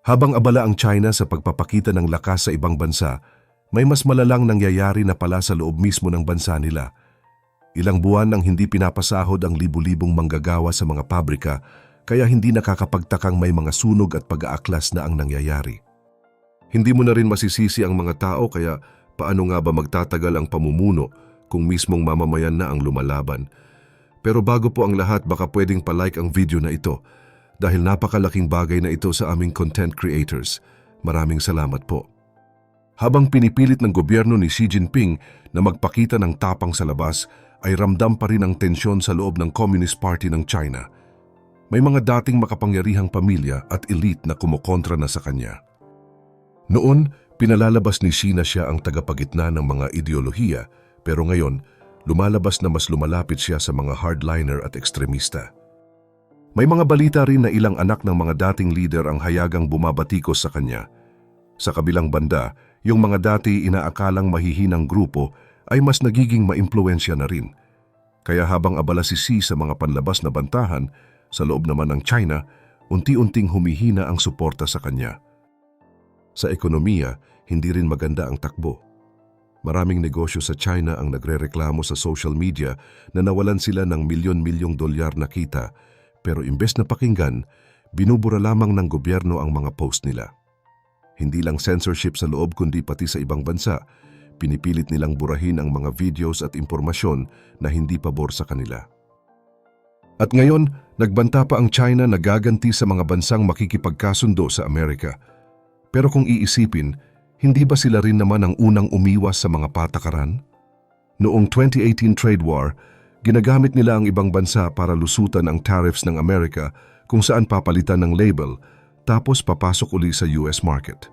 Habang abala ang China sa pagpapakita ng lakas sa ibang bansa, may mas malalang nangyayari na pala sa loob mismo ng bansa nila. Ilang buwan nang hindi pinapasahod ang libu-libong manggagawa sa mga pabrika, kaya hindi nakakapagtakang may mga sunog at pag-aaklas na ang nangyayari. Hindi mo na rin masisisi ang mga tao kaya paano nga ba magtatagal ang pamumuno kung mismong mamamayan na ang lumalaban. Pero bago po ang lahat baka pwedeng palike ang video na ito dahil napakalaking bagay na ito sa aming content creators. Maraming salamat po. Habang pinipilit ng gobyerno ni Xi Jinping na magpakita ng tapang sa labas, ay ramdam pa rin ang tensyon sa loob ng Communist Party ng China. May mga dating makapangyarihang pamilya at elite na kumukontra na sa kanya. Noon, pinalalabas ni Xi na siya ang tagapagitna ng mga ideolohiya, pero ngayon, lumalabas na mas lumalapit siya sa mga hardliner at ekstremista. May mga balita rin na ilang anak ng mga dating leader ang hayagang bumabatikos sa kanya. Sa kabilang banda, yung mga dati inaakalang mahihinang grupo ay mas nagiging maimpluensya na rin. Kaya habang abala si Xi sa mga panlabas na bantahan, sa loob naman ng China, unti-unting humihina ang suporta sa kanya. Sa ekonomiya, hindi rin maganda ang takbo. Maraming negosyo sa China ang nagrereklamo sa social media na nawalan sila ng milyon-milyong dolyar na kita pero imbes na pakinggan, binubura lamang ng gobyerno ang mga post nila. Hindi lang censorship sa loob kundi pati sa ibang bansa, pinipilit nilang burahin ang mga videos at impormasyon na hindi pabor sa kanila. At ngayon, nagbanta pa ang China na gaganti sa mga bansang makikipagkasundo sa Amerika. Pero kung iisipin, hindi ba sila rin naman ang unang umiwas sa mga patakaran? Noong 2018 trade war, ginagamit nila ang ibang bansa para lusutan ang tariffs ng Amerika kung saan papalitan ng label tapos papasok uli sa US market.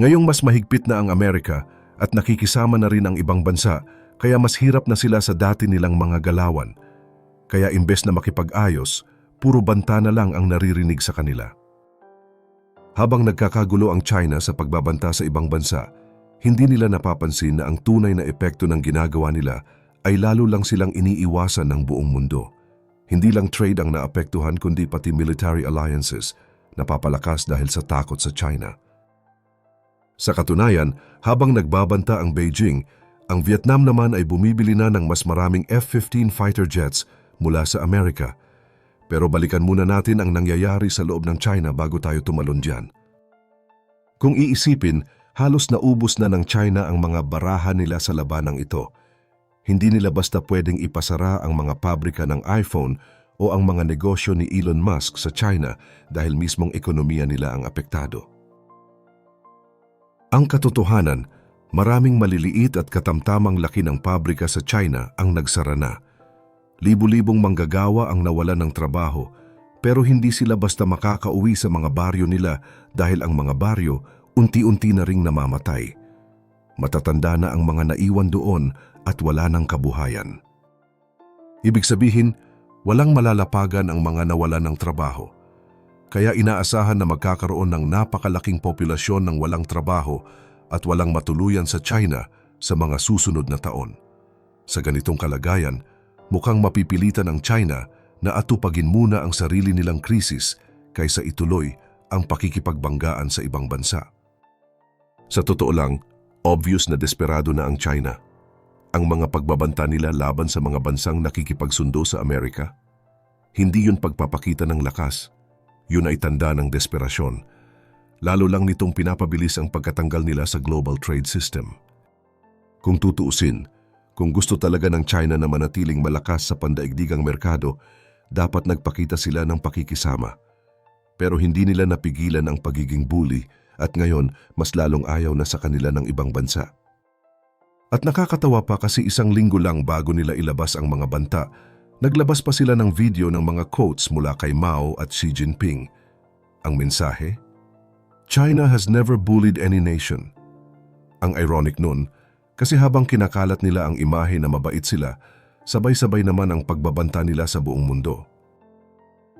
Ngayong mas mahigpit na ang Amerika at nakikisama na rin ang ibang bansa kaya mas hirap na sila sa dati nilang mga galawan. Kaya imbes na makipag-ayos, puro banta na lang ang naririnig sa kanila. Habang nagkakagulo ang China sa pagbabanta sa ibang bansa, hindi nila napapansin na ang tunay na epekto ng ginagawa nila ay lalo lang silang iniiwasan ng buong mundo. Hindi lang trade ang naapektuhan kundi pati military alliances napapalakas dahil sa takot sa China. Sa katunayan, habang nagbabanta ang Beijing, ang Vietnam naman ay bumibili na ng mas maraming F-15 fighter jets mula sa Amerika. Pero balikan muna natin ang nangyayari sa loob ng China bago tayo tumalon dyan. Kung iisipin, halos naubos na ng China ang mga barahan nila sa labanang ito. Hindi nila basta pwedeng ipasara ang mga pabrika ng iPhone o ang mga negosyo ni Elon Musk sa China dahil mismong ekonomiya nila ang apektado. Ang katotohanan, maraming maliliit at katamtamang laki ng pabrika sa China ang nagsara na. Libu-libong manggagawa ang nawalan ng trabaho pero hindi sila basta makakauwi sa mga baryo nila dahil ang mga baryo unti-unti na ring namamatay. Matatanda na ang mga naiwan doon at wala ng kabuhayan. Ibig sabihin, walang malalapagan ang mga nawalan ng trabaho. Kaya inaasahan na magkakaroon ng napakalaking populasyon ng walang trabaho at walang matuluyan sa China sa mga susunod na taon. Sa ganitong kalagayan, mukhang mapipilitan ang China na atupagin muna ang sarili nilang krisis kaysa ituloy ang pakikipagbanggaan sa ibang bansa. Sa totoo lang, obvious na desperado na ang China. Ang mga pagbabanta nila laban sa mga bansang nakikipagsundo sa Amerika, hindi yun pagpapakita ng lakas. Yun ay tanda ng desperasyon. Lalo lang nitong pinapabilis ang pagkatanggal nila sa global trade system. Kung tutuusin, kung gusto talaga ng China na manatiling malakas sa pandaigdigang merkado, dapat nagpakita sila ng pakikisama. Pero hindi nila napigilan ang pagiging bully at ngayon mas lalong ayaw na sa kanila ng ibang bansa. At nakakatawa pa kasi isang linggo lang bago nila ilabas ang mga banta, naglabas pa sila ng video ng mga quotes mula kay Mao at Xi Jinping. Ang mensahe? China has never bullied any nation. Ang ironic nun, kasi habang kinakalat nila ang imahe na mabait sila, sabay-sabay naman ang pagbabanta nila sa buong mundo.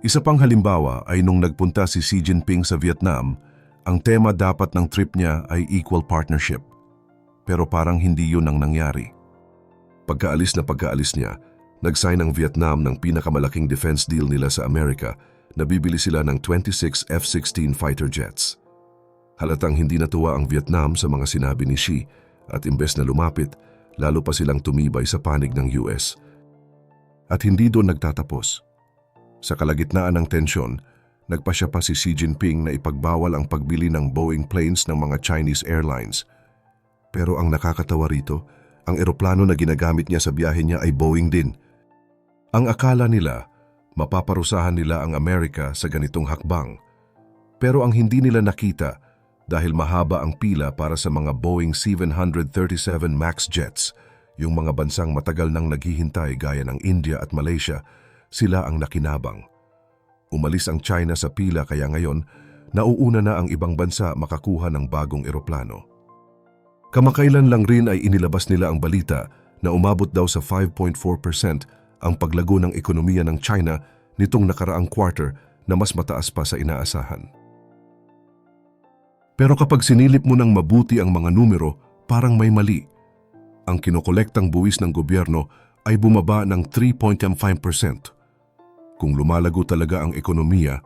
Isa pang halimbawa ay nung nagpunta si Xi Jinping sa Vietnam, ang tema dapat ng trip niya ay equal partnership. Pero parang hindi yun ang nangyari. Pagkaalis na pagkaalis niya, nag-sign ang Vietnam ng pinakamalaking defense deal nila sa Amerika nabibili sila ng 26 F-16 fighter jets. Halatang hindi natuwa ang Vietnam sa mga sinabi ni Xi at imbes na lumapit, lalo pa silang tumibay sa panig ng US. At hindi doon nagtatapos. Sa kalagitnaan ng tensyon, nagpasya pa si Xi Jinping na ipagbawal ang pagbili ng Boeing planes ng mga Chinese airlines. Pero ang nakakatawa rito, ang eroplano na ginagamit niya sa biyahe niya ay Boeing din. Ang akala nila, mapaparusahan nila ang Amerika sa ganitong hakbang. Pero ang hindi nila nakita, dahil mahaba ang pila para sa mga Boeing 737 MAX jets, yung mga bansang matagal nang naghihintay gaya ng India at Malaysia, sila ang nakinabang. Umalis ang China sa pila kaya ngayon, nauuna na ang ibang bansa makakuha ng bagong eroplano. Kamakailan lang rin ay inilabas nila ang balita na umabot daw sa 5.4% ang paglago ng ekonomiya ng China nitong nakaraang quarter na mas mataas pa sa inaasahan. Pero kapag sinilip mo ng mabuti ang mga numero, parang may mali. Ang kinokolektang buwis ng gobyerno ay bumaba ng 3.5%. Kung lumalago talaga ang ekonomiya,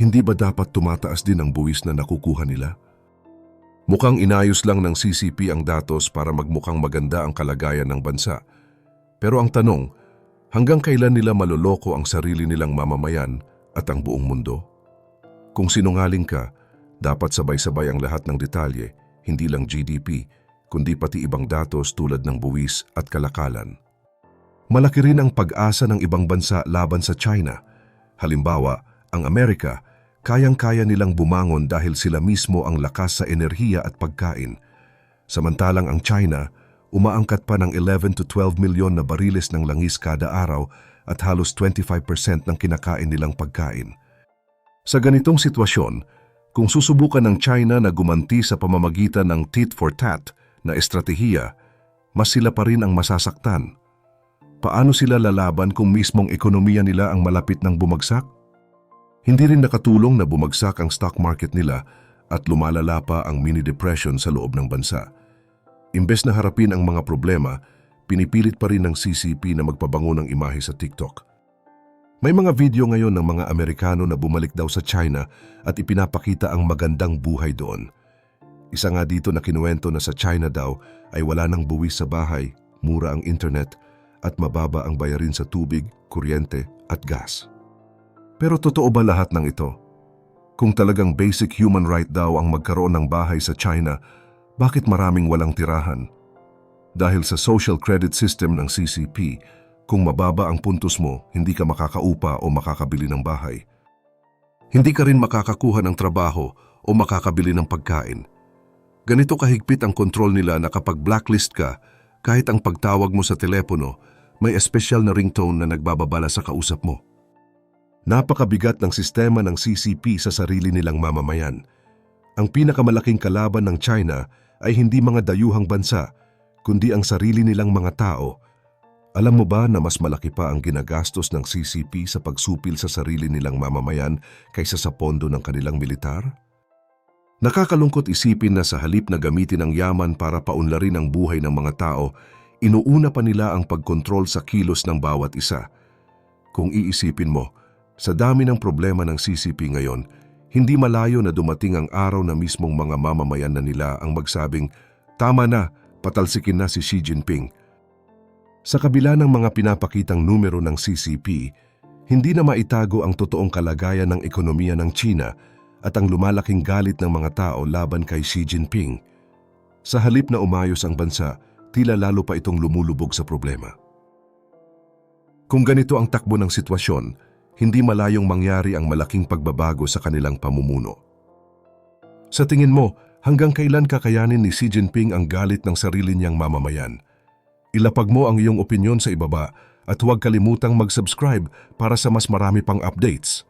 hindi ba dapat tumataas din ang buwis na nakukuha nila? Mukhang inayos lang ng CCP ang datos para magmukhang maganda ang kalagayan ng bansa. Pero ang tanong, hanggang kailan nila maloloko ang sarili nilang mamamayan at ang buong mundo? Kung sinungaling ka, dapat sabay-sabay ang lahat ng detalye, hindi lang GDP, kundi pati ibang datos tulad ng buwis at kalakalan. Malaki rin ang pag-asa ng ibang bansa laban sa China. Halimbawa, ang Amerika, kayang-kaya nilang bumangon dahil sila mismo ang lakas sa enerhiya at pagkain. Samantalang ang China, umaangkat pa ng 11 to 12 milyon na bariles ng langis kada araw at halos 25% ng kinakain nilang pagkain. Sa ganitong sitwasyon, kung susubukan ng China na gumanti sa pamamagitan ng tit for tat na estratehiya, mas sila pa rin ang masasaktan. Paano sila lalaban kung mismong ekonomiya nila ang malapit ng bumagsak? Hindi rin nakatulong na bumagsak ang stock market nila at lumalala pa ang mini depression sa loob ng bansa. Imbes na harapin ang mga problema, pinipilit pa rin ng CCP na magpabango ng imahe sa TikTok. May mga video ngayon ng mga Amerikano na bumalik daw sa China at ipinapakita ang magandang buhay doon. Isa nga dito na kinuwento na sa China daw ay wala nang buwis sa bahay, mura ang internet, at mababa ang bayarin sa tubig, kuryente at gas. Pero totoo ba lahat ng ito? Kung talagang basic human right daw ang magkaroon ng bahay sa China, bakit maraming walang tirahan? Dahil sa social credit system ng CCP, kung mababa ang puntos mo, hindi ka makakaupa o makakabili ng bahay. Hindi ka rin makakakuha ng trabaho o makakabili ng pagkain. Ganito kahigpit ang kontrol nila na kapag blacklist ka, kahit ang pagtawag mo sa telepono, may espesyal na ringtone na nagbababala sa kausap mo. Napakabigat ng sistema ng CCP sa sarili nilang mamamayan. Ang pinakamalaking kalaban ng China ay hindi mga dayuhang bansa, kundi ang sarili nilang mga tao. Alam mo ba na mas malaki pa ang ginagastos ng CCP sa pagsupil sa sarili nilang mamamayan kaysa sa pondo ng kanilang militar? Nakakalungkot isipin na sa halip na gamitin ang yaman para paunlarin ang buhay ng mga tao, inuuna pa nila ang pagkontrol sa kilos ng bawat isa. Kung iisipin mo, sa dami ng problema ng CCP ngayon, hindi malayo na dumating ang araw na mismong mga mamamayan na nila ang magsabing, Tama na, patalsikin na si Xi Jinping. Sa kabila ng mga pinapakitang numero ng CCP, hindi na maitago ang totoong kalagayan ng ekonomiya ng China at ang lumalaking galit ng mga tao laban kay Xi Jinping. Sa halip na umayos ang bansa, tila lalo pa itong lumulubog sa problema. Kung ganito ang takbo ng sitwasyon, hindi malayong mangyari ang malaking pagbabago sa kanilang pamumuno. Sa tingin mo, hanggang kailan kakayanin ni Xi Jinping ang galit ng sarili niyang mamamayan? Ilapag mo ang iyong opinyon sa ibaba at huwag kalimutang mag-subscribe para sa mas marami pang updates.